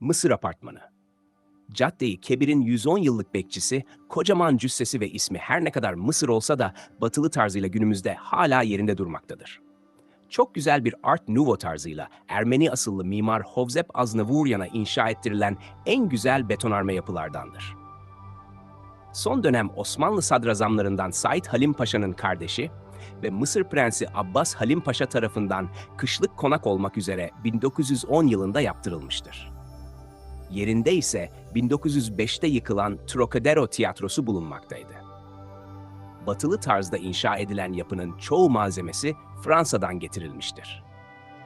Mısır Apartmanı. Caddeyi Kebir'in 110 yıllık bekçisi, kocaman cüssesi ve ismi her ne kadar Mısır olsa da batılı tarzıyla günümüzde hala yerinde durmaktadır. Çok güzel bir Art Nouveau tarzıyla Ermeni asıllı mimar Hovzep Aznavuryan'a inşa ettirilen en güzel betonarme yapılardandır. Son dönem Osmanlı sadrazamlarından Said Halim Paşa'nın kardeşi ve Mısır Prensi Abbas Halim Paşa tarafından kışlık konak olmak üzere 1910 yılında yaptırılmıştır. Yerinde ise 1905'te yıkılan Trocadero Tiyatrosu bulunmaktaydı. Batılı tarzda inşa edilen yapının çoğu malzemesi Fransa'dan getirilmiştir.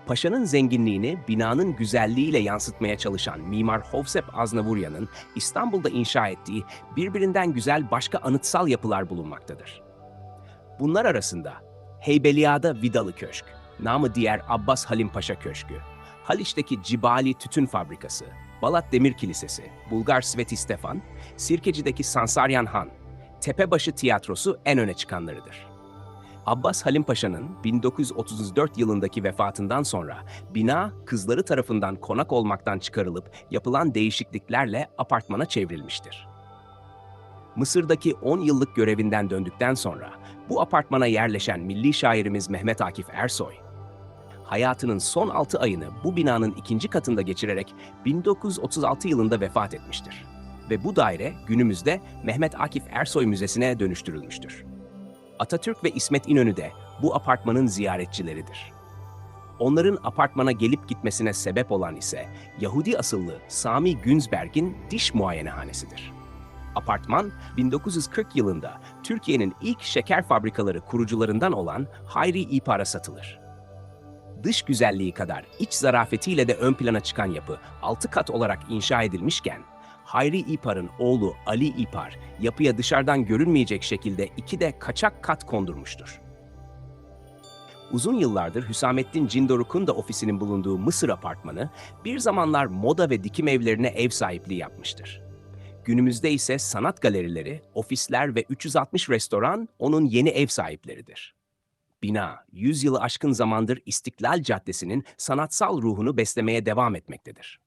Paşa'nın zenginliğini binanın güzelliğiyle yansıtmaya çalışan Mimar Hovsep Aznavuryan'ın İstanbul'da inşa ettiği birbirinden güzel başka anıtsal yapılar bulunmaktadır. Bunlar arasında Heybeliada Vidalı Köşk, namı diğer Abbas Halim Paşa Köşkü, Haliç'teki Cibali Tütün Fabrikası, Balat Demir Kilisesi, Bulgar Sveti Stefan, Sirkeci'deki Sansaryan Han, Tepebaşı Tiyatrosu en öne çıkanlarıdır. Abbas Halim Paşa'nın 1934 yılındaki vefatından sonra bina kızları tarafından konak olmaktan çıkarılıp yapılan değişikliklerle apartmana çevrilmiştir. Mısır'daki 10 yıllık görevinden döndükten sonra bu apartmana yerleşen milli şairimiz Mehmet Akif Ersoy, hayatının son 6 ayını bu binanın ikinci katında geçirerek 1936 yılında vefat etmiştir. Ve bu daire günümüzde Mehmet Akif Ersoy Müzesi'ne dönüştürülmüştür. Atatürk ve İsmet İnönü de bu apartmanın ziyaretçileridir. Onların apartmana gelip gitmesine sebep olan ise Yahudi asıllı Sami Günzberg'in diş muayenehanesidir. Apartman 1940 yılında Türkiye'nin ilk şeker fabrikaları kurucularından olan Hayri İpar'a satılır. Dış güzelliği kadar iç zarafetiyle de ön plana çıkan yapı 6 kat olarak inşa edilmişken Hayri İpar'ın oğlu Ali İpar yapıya dışarıdan görünmeyecek şekilde iki de kaçak kat kondurmuştur. Uzun yıllardır Hüsamettin Cindoruk'un da ofisinin bulunduğu Mısır apartmanı bir zamanlar moda ve dikim evlerine ev sahipliği yapmıştır. Günümüzde ise sanat galerileri, ofisler ve 360 restoran onun yeni ev sahipleridir. Bina, 100 yılı aşkın zamandır İstiklal Caddesi'nin sanatsal ruhunu beslemeye devam etmektedir.